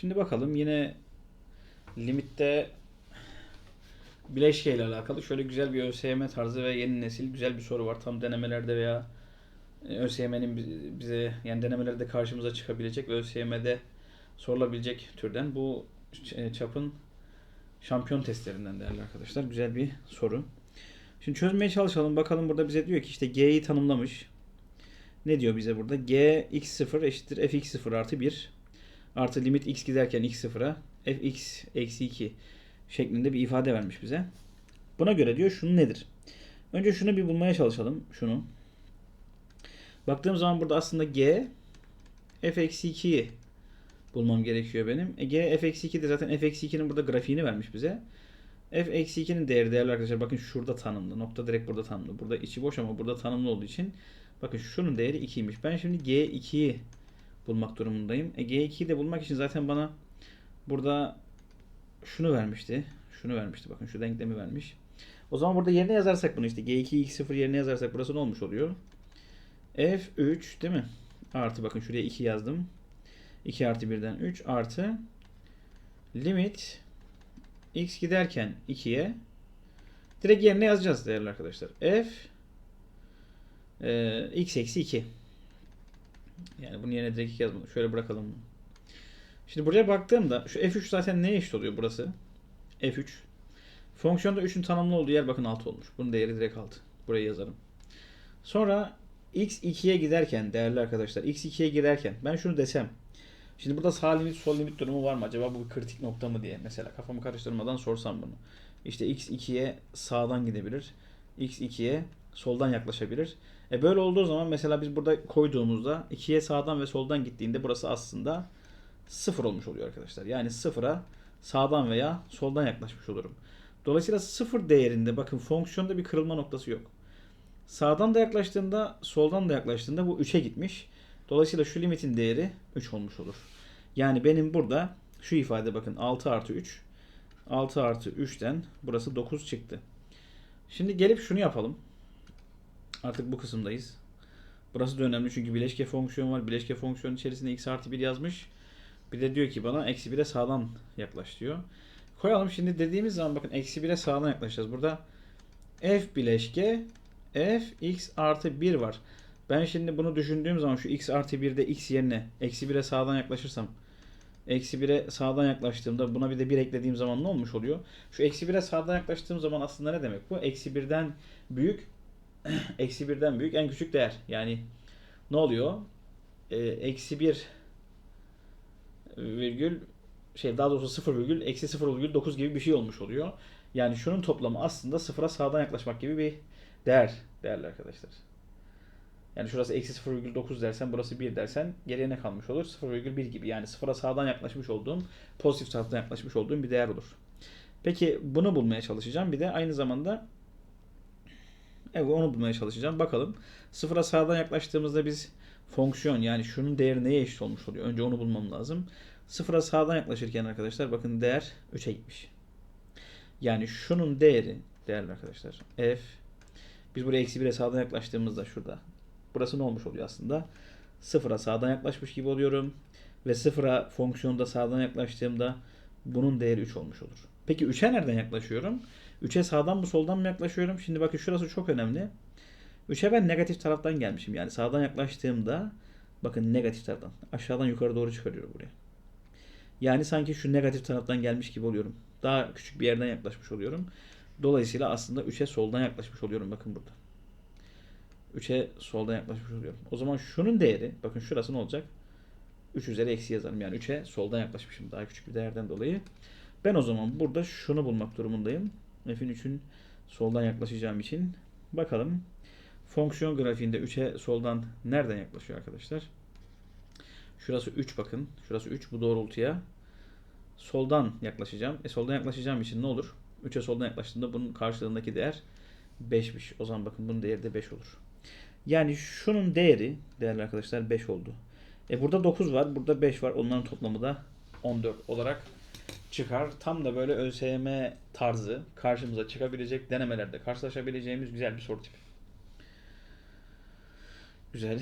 Şimdi bakalım yine limitte bileşke ile alakalı şöyle güzel bir ÖSYM tarzı ve yeni nesil güzel bir soru var. Tam denemelerde veya e, ÖSYM'nin bi- bize yani denemelerde karşımıza çıkabilecek ve ÖSYM'de sorulabilecek türden bu e, çapın şampiyon testlerinden değerli arkadaşlar. Güzel bir soru. Şimdi çözmeye çalışalım. Bakalım burada bize diyor ki işte G'yi tanımlamış. Ne diyor bize burada? G x0 eşittir fx0 artı 1 artı limit x giderken x0'a fx eksi 2 şeklinde bir ifade vermiş bize. Buna göre diyor şunu nedir? Önce şunu bir bulmaya çalışalım. Şunu. Baktığım zaman burada aslında g f eksi 2'yi bulmam gerekiyor benim. E, g f eksi 2'de zaten f eksi 2'nin burada grafiğini vermiş bize. f eksi 2'nin değeri değerli arkadaşlar bakın şurada tanımlı. Nokta direkt burada tanımlı. Burada içi boş ama burada tanımlı olduğu için bakın şunun değeri 2'ymiş. Ben şimdi g2'yi bulmak durumundayım. E, g2'yi de bulmak için zaten bana burada şunu vermişti. Şunu vermişti. Bakın şu denklemi vermiş. O zaman burada yerine yazarsak bunu işte g2 x0 yerine yazarsak burası ne olmuş oluyor? f3 değil mi? Artı bakın şuraya 2 yazdım. 2 artı 1'den 3 artı limit x giderken 2'ye direkt yerine yazacağız değerli arkadaşlar. f e, x eksi 2 yani bunun yerine direkt 2 yazmadım. Şöyle bırakalım bunu. Şimdi buraya baktığımda şu f3 zaten neye eşit oluyor burası? f3. Fonksiyonda 3'ün tanımlı olduğu yer bakın 6 olmuş. Bunun değeri direkt 6. Buraya yazarım. Sonra x 2'ye giderken değerli arkadaşlar x 2'ye giderken ben şunu desem. Şimdi burada sağ limit sol limit durumu var mı? Acaba bu bir kritik nokta mı diye mesela kafamı karıştırmadan sorsam bunu. İşte x 2'ye sağdan gidebilir. X 2'ye soldan yaklaşabilir. E böyle olduğu zaman mesela biz burada koyduğumuzda 2'ye sağdan ve soldan gittiğinde burası aslında 0 olmuş oluyor arkadaşlar. Yani sıfıra sağdan veya soldan yaklaşmış olurum. Dolayısıyla sıfır değerinde bakın fonksiyonda bir kırılma noktası yok. Sağdan da yaklaştığında soldan da yaklaştığında bu 3'e gitmiş. Dolayısıyla şu limitin değeri 3 olmuş olur. Yani benim burada şu ifade bakın 6 artı 3. 6 artı 3'ten burası 9 çıktı. Şimdi gelip şunu yapalım. Artık bu kısımdayız. Burası da önemli çünkü bileşke fonksiyon var. Bileşke fonksiyon içerisinde x artı 1 yazmış. Bir de diyor ki bana eksi 1'e sağdan yaklaş diyor. Koyalım şimdi dediğimiz zaman bakın eksi 1'e sağdan yaklaşacağız. Burada f bileşke f x artı 1 var. Ben şimdi bunu düşündüğüm zaman şu x artı 1'de x yerine eksi 1'e sağdan yaklaşırsam eksi 1'e sağdan yaklaştığımda buna bir de 1 eklediğim zaman ne olmuş oluyor? Şu eksi 1'e sağdan yaklaştığım zaman aslında ne demek bu? Eksi 1'den büyük eksi 1'den büyük en küçük değer. Yani ne oluyor? Ee, eksi 1 virgül şey daha doğrusu 0 virgül eksi 0 virgül 9 gibi bir şey olmuş oluyor. Yani şunun toplamı aslında sıfıra sağdan yaklaşmak gibi bir değer değerli arkadaşlar. Yani şurası eksi 0,9 dersen burası 1 dersen geriye ne kalmış olur? 0,1 gibi. Yani sıfıra sağdan yaklaşmış olduğum, pozitif taraftan yaklaşmış olduğum bir değer olur. Peki bunu bulmaya çalışacağım. Bir de aynı zamanda evet onu bulmaya çalışacağım. Bakalım. Sıfıra sağdan yaklaştığımızda biz fonksiyon yani şunun değeri neye eşit olmuş oluyor? Önce onu bulmam lazım. Sıfıra sağdan yaklaşırken arkadaşlar bakın değer 3'e gitmiş. Yani şunun değeri değerli arkadaşlar f biz buraya eksi 1'e sağdan yaklaştığımızda şurada burası ne olmuş oluyor aslında? Sıfıra sağdan yaklaşmış gibi oluyorum. Ve sıfıra fonksiyonda sağdan yaklaştığımda bunun değeri 3 olmuş olur. Peki 3'e nereden yaklaşıyorum? 3'e sağdan mı soldan mı yaklaşıyorum? Şimdi bakın şurası çok önemli. 3'e ben negatif taraftan gelmişim. Yani sağdan yaklaştığımda bakın negatif taraftan aşağıdan yukarı doğru çıkarıyorum buraya. Yani sanki şu negatif taraftan gelmiş gibi oluyorum. Daha küçük bir yerden yaklaşmış oluyorum. Dolayısıyla aslında 3'e soldan yaklaşmış oluyorum bakın burada. 3'e soldan yaklaşmış oluyorum. O zaman şunun değeri bakın şurası ne olacak? 3 üzeri eksi yazarım. Yani 3'e soldan yaklaşmışım daha küçük bir değerden dolayı. Ben o zaman burada şunu bulmak durumundayım. F'in 3'ün soldan yaklaşacağım için. Bakalım. Fonksiyon grafiğinde 3'e soldan nereden yaklaşıyor arkadaşlar? Şurası 3 bakın. Şurası 3 bu doğrultuya. Soldan yaklaşacağım. E soldan yaklaşacağım için ne olur? 3'e soldan yaklaştığımda bunun karşılığındaki değer 5'miş. O zaman bakın bunun değeri de 5 olur. Yani şunun değeri değerli arkadaşlar 5 oldu. E burada 9 var. Burada 5 var. Onların toplamı da 14 olarak çıkar. Tam da böyle ÖSYM tarzı karşımıza çıkabilecek denemelerde karşılaşabileceğimiz güzel bir soru tipi. Güzel.